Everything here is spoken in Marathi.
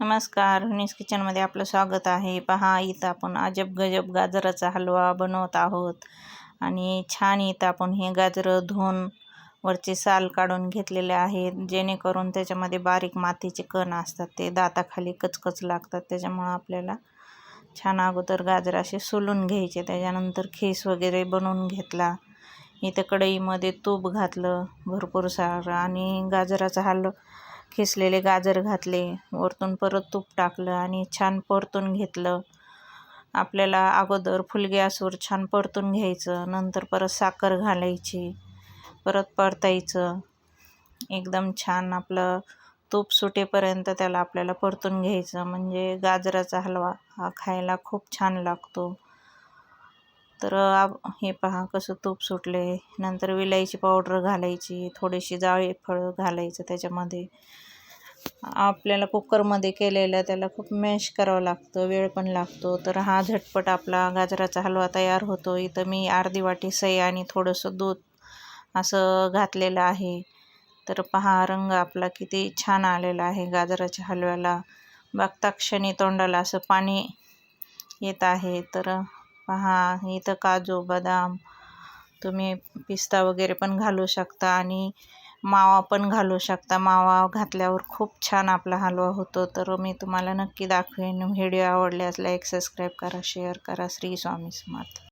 नमस्कार नीस किचनमध्ये आपलं स्वागत आहे. पहा इथं आपण अजब गजब गाजराचा हलवा बनवत आहोत. आणि छान इथं आपण हे गाजरं धुवून वरचे साल काढून घेतलेले आहेत जेणेकरून त्याच्यामध्ये बारीक मातीचे कण असतात ते दाताखाली कचकच लागतात. त्याच्यामुळं आपल्याला छान अगोदर गाजर असे सोलून घ्यायचे. त्याच्यानंतर खीस वगैरे बनवून घेतला. इथं कढईमध्ये तूप घातलं भरपूर सारं. आणि गाजराचा हलवा खिसलेले गाजर घातले वरतून परत तूप टाकलं आणि छान परतून घेतलं. आपल्याला अगोदर फुल गॅसवर छान परतून घ्यायचं नंतर परत साखर घालायची परत परतायचं. एकदम छान आपलं तूप सुटेपर्यंत त्याला आपल्याला परतून घ्यायचं. म्हणजे गाजराचा हलवा हा खायला खूप छान लागतो. तर हे पहा कसं तूप सुटले. नंतर विलायची पावडर घालायची थोडीशी जाळी फळं घालायचं त्याच्यामध्ये. आपल्याला कुकरमध्ये केलेलं त्याला खूप मॅश करावं लागतं वेळ पण लागतो. तर हा झटपट आपला गाजराचा हलवा तयार होतो. इथं मी अर्धी वाटी सई आणि थोडंसं दूध असं घातलेलं आहे. तर पहा रंग आपला किती छान आलेला आहे गाजराच्या हलव्याला. बघता क्षणी तोंडाला असं पाणी येत आहे. तर पहा इथं काजू बदाम तुम्ही पिस्ता वगैरे पण घालू शकता आणि मावा पण घालू शकता. मावा घातल्यावर खूप छान आपला हलवा होतो. तर मी तुम्हाला नक्की दाखवेन. व्हिडिओ आवडल्यास लाईक सबस्क्राईब करा शेअर करा. श्री स्वामी समर्थ.